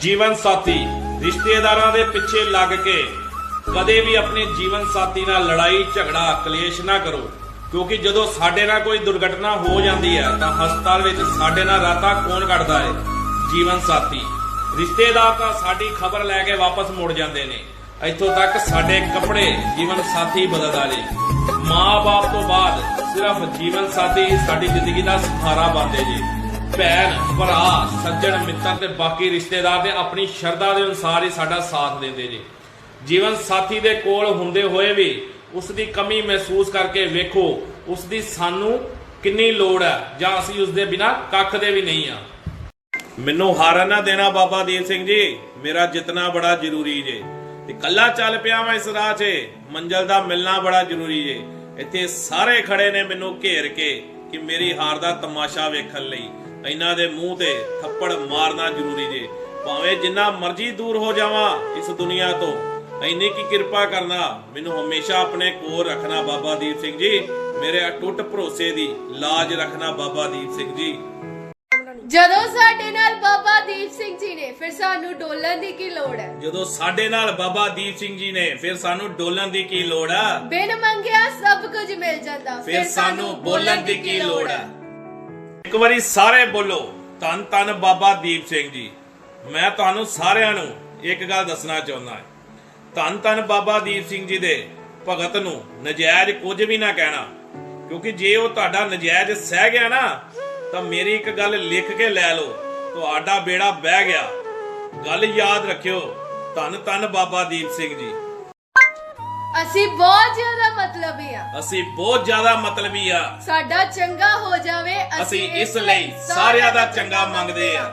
ਜੀਵਨ ਸਾਥੀ, ਰਿਸ਼ਤੇਦਾਰਾਂ ਦੇ ਪਿੱਛੇ ਲੱਗ ਕੇ ਕਦੇ ਵੀ ਆਪਣੇ ਜੀਵਨ ਸਾਥੀ ਨਾਲ ਲੜਾਈ, ਝਗੜਾ, ਕਲੇਸ਼ ਨਾ ਕਰੋ। ਕਿਉਂਕਿ ਜਦੋਂ ਸਾਡੇ ਨਾਲ ਕੋਈ ਦੁਰਘਟਨਾ ਹੋ ਜਾਂਦੀ ਹੈ, ਤਾਂ ਹਸਪਤਾਲ ਵਿੱਚ ਸਾਡੇ ਨਾਲ ਰਾਤਾਂ ਕੌਣ ਕੱਟਦਾ ਹੈ? ਜੀਵਨ ਸਾਥੀ। ਰਿਸ਼ਤੇਦਾਰ ਤਾਂ ਸਾਡੀ ਖਬਰ ਲੈ ਕੇ ਵਾਪਸ ਮੁੜ ਜਾਂਦੇ ਨੇ। ਇੱਥੋਂ ਤੱਕ ਸਾਡੇ ਕੱਪੜੇ ਜੀਵਨ ਸਾਥੀ ਬਦਲਦਾ ਜੀ ਮਾਂ-ਬਾਪ ਤੋਂ ਬਾਅਦ ਸਿਰਫ ਜੀਵਨ ਸਾਥੀ ਸਾਡੀ ਜ਼ਿੰਦਗੀ ਦਾ ਸਹਾਰਾ ਬਣਦੇ ਜੀ ਭੈਣ, ਭਰਾ, ਸੱਜਣ, ਮਿੱਤਰ ਤੇ ਬਾਕੀ ਰਿਸ਼ਤੇਦਾਰ ਤੇ ਆਪਣੀ ਸ਼ਰਧਾ ਦੇ ਅਨੁਸਾਰ ਹੀ ਸਾਡਾ ਸਾਥ ਦਿੰਦੇ ਜੀ। ਜੀਵਨ ਸਾਥੀ ਦੇ ਕੋਲ ਹੁੰਦੇ ਹੋਏ ਵੀ ਉਸ ਦੀ ਕਮੀ ਮਹਿਸੂਸ ਕਰਕੇ ਵੇਖੋ, ਉਸ ਦੀ ਸਾਨੂੰ ਕਿੰਨੀ ਲੋੜ ਹੈ ਜਾਂ ਅਸੀਂ ਉਸ ਦੇ ਬਿਨਾ ਕੱਖ ਦੇ ਵੀ ਨਹੀਂ ਆ ਮੈਨੂੰ ਹਾਰਨ ਨਾ ਦੇਣਾ ਬਾਬਾ ਦੀਪ ਸਿੰਘ ਜੀ, ਮੇਰਾ ਜਿੱਤਣਾ ਬੜਾ ਜ਼ਰੂਰੀ ਜੇ। ਤੇ ਕੱਲਾ ਚੱਲ ਪਿਆ ਮੈਂ ਇਸ ਰਾਹ 'ਚ, ਮੰਜ਼ਲ ਦਾ ਮਿਲਣਾ ਬੜਾ ਜ਼ਰੂਰੀ ਜੇ। ਇੱਥੇ ਸਾਰੇ ਖੜੇ ਨੇ ਮੈਨੂੰ ਘੇਰ ਕੇ ਕਿ ਮੇਰੀ ਹਾਰ ਦਾ ਤਮਾਸ਼ਾ ਵੇਖਣ ਲਈ। ਇਹਨਾਂ ਦੇ ਮੂੰਹ ਤੇ ਥੱਪੜ ਮਾਰਨਾ ਜ਼ਰੂਰੀ ਜੇ। ਭਾਵੇਂ ਜਿੰਨਾ ਮਰਜ਼ੀ ਦੂਰ ਹੋ ਜਾਵਾਂ ਇਸ ਦੁਨੀਆ ਤੋਂ ਇੰਨੀ ਕੀ ਕਿਰਪਾ ਕਰਨਾ ਮੈਨੂੰ ਹਮੇਸ਼ਾ ਆਪਣੇ ਕੋਲ ਰੱਖਣਾ ਬਾਬਾ ਦੀਪ ਸਿੰਘ ਜੀ। ਮੇਰੇ ਅਟੁੱਟ ਭਰੋਸੇ ਦੀ ਲਾਜ ਰੱਖਣਾ ਬਾਬਾ ਦੀਪ ਸਿੰਘ ਜੀ। ਜਦੋਂ ਸਾਡੇ ਨਾਲ ਬਾਬਾ ਦੀਪ ਸਿੰਘ ਜੀ ਨੇ ਫਿਰ ਸਾਨੂੰ ਡੋਲਣ ਦੀ ਕੀ ਲੋੜ ਹੈ? ਜਦੋਂ ਸਾਡੇ ਨਾਲ ਬਾਬਾ ਦੀਪ ਸਿੰਘ ਜੀ ਨੇ ਫਿਰ ਸਾਨੂੰ ਡੋਲਣ ਦੀ ਕੀ ਲੋੜ ਆ? ਬਿਨ ਮੰਗਿਆ ਸਭ ਕੁਝ ਮਿਲ ਜਾਂਦਾ ਫਿਰ ਸਾਨੂੰ ਬੋਲਣ ਦੀ ਕੀ ਲੋੜ ਆ? ਇੱਕ ਵਾਰੀ ਸਾਰੇ ਬੋਲੋ। ਧੰਨ ਧੰਨ ਬਾਬਾ ਦੀਪ ਸਿੰਘ ਜੀ। ਮੈਂ ਤੁਹਾਨੂੰ ਸਾਰਿਆਂ ਨੂੰ ਇੱਕ ਗੱਲ ਦੱਸਣਾ ਚਾਹੁੰਦਾ ਹਾਂ। ਧੰਨ ਧੰਨ ਬਾਬਾ ਦੀਪ ਸਿੰਘ ਜੀ ਦੇ ਭਗਤ ਨੂੰ ਨਜਾਇਜ਼ ਕੁਝ ਵੀ ਨਾ ਕਹਿਣਾ। ਕਿਉਂਕਿ ਜੇ ਉਹ ਤੁਹਾਡਾ ਨਜਾਇਜ਼ ਸਹਿ ਗਿਆ ਨਾ, ਤਾਂ ਮੇਰੀ ਇੱਕ ਗੱਲ ਲਿਖ ਕੇ ਲੈ ਲਓ। ਤੁਹਾਡਾ ਬੇੜਾ ਬਹਿ ਗਿਆ। ਗੱਲ ਯਾਦ ਰੱਖਿਓ। ਧੰਨ ਧੰਨ ਬਾਬਾ ਦੀਪ ਸਿੰਘ ਜੀ। ਅਸੀਂ ਬਹੁਤ ਜ਼ਿਆਦਾ ਮਤਲਬੀ ਆ। ਅਸੀਂ ਬਹੁਤ ਜ਼ਿਆਦਾ ਮਤਲਬੀ ਆ। ਸਾਡਾ ਚੰਗਾ ਹੋ ਜਾਵੇ ਅਸੀਂ ਇਸ ਲਈ ਸਾਰਿਆਂ ਦਾ ਚੰਗਾ ਮੰਗਦੇ ਆ।